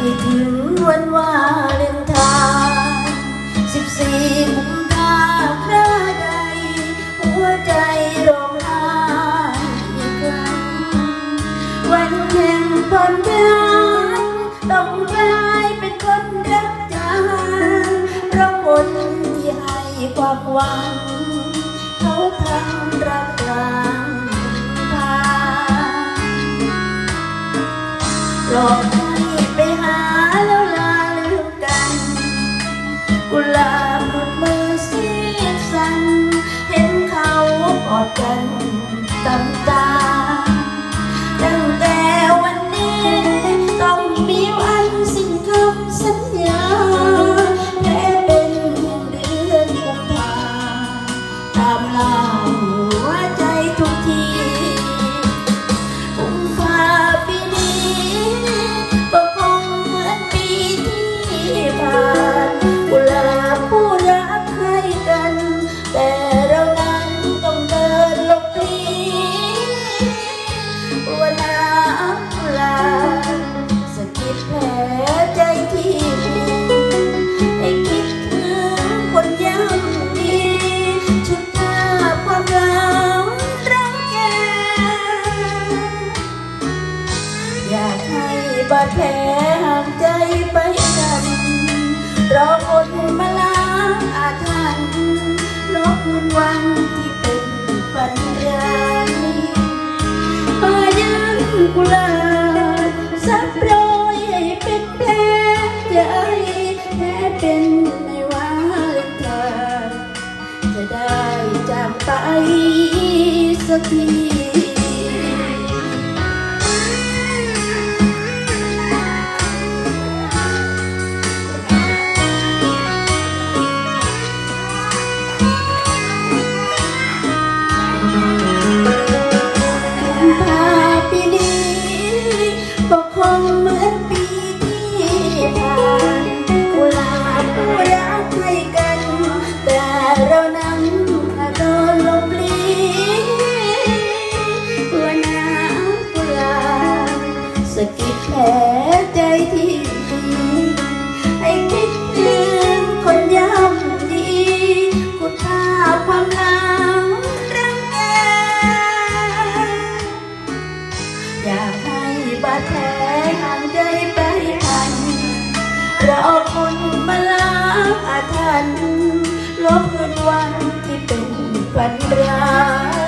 ไปถึงวันวาเลนไทนสิบสี่กุมภาพระใด หัวใจร้องไห้อีกครั้งวันแห่งความรักต้องกลายเป็นคนรักจางเพราะคนที่ให้ความหวัง เขาทลังรักกลางทางหลอกให้เป็น แล้วลาลืมกันกุลาบหมือซีดสันเห็นเขาอดกัน บาดแผลห่างใจไปกันรอคนมาล้างอาถรรพ์ลบมุนวันที่เป็นฝันร้ายอายังกุลาสับรอยให้เป็นแผลใจแค่เป็นในวันทานจะได้จากไปสักที อบอุ่นมาลาอาทันลบคืนวันที่เป็นฝันร้าย